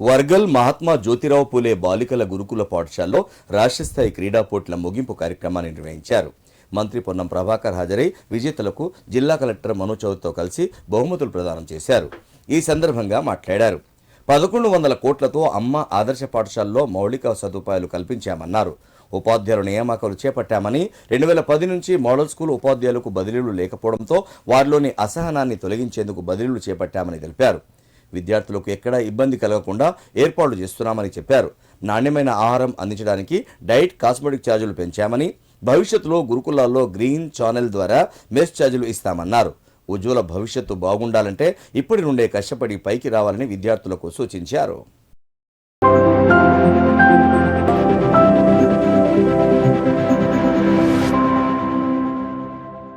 వర్గల్ మహాత్మా జ్యోతిరావు పూలే బాలికల గురుకుల పాఠశాలలో రాష్ట్రస్థాయి క్రీడా పోటీల ముగింపు కార్యక్రమాన్ని నిర్వహించారు. మంత్రి పొన్నం ప్రభాకర్ హాజరై విజేతలకు జిల్లా కలెక్టర్ మనోజ్ చౌదరితో కలిసి బహుమతులు ప్రదానం చేశారు. ఈ సందర్భంగా మాట్లాడారు. పదకొండు వందల కోట్లతో అమ్మ ఆదర్శ పాఠశాలలో మౌలిక సదుపాయాలు కల్పించామన్నారు. ఉపాధ్యాయుల నియామకాలు చేపట్టామని రెండు వేల పది నుంచి మోడల్ స్కూల్ ఉపాధ్యాయులకు బదిలీలు లేకపోవడంతో వారిలోని అసహనాన్ని తొలగించేందుకు బదిలీలు చేపట్టామని తెలిపారు. విద్యార్థులకు ఎక్కడా ఇబ్బంది కలగకుండా ఏర్పాట్లు చేస్తున్నామని చెప్పారు. నాణ్యమైన ఆహారం అందించడానికి డైట్ కాస్మెటిక్ ఛార్జీలు పెంచామని భవిష్యత్తులో గురుకులాల్లో గ్రీన్ ఛానల్ ద్వారా మెస్ ఛార్జీలు ఇస్తామన్నారు. ఉజ్వల భవిష్యత్తు బాగుండాలంటే ఇప్పటి నుండే కష్టపడి పైకి రావాలని విద్యార్థులకు సూచించారు.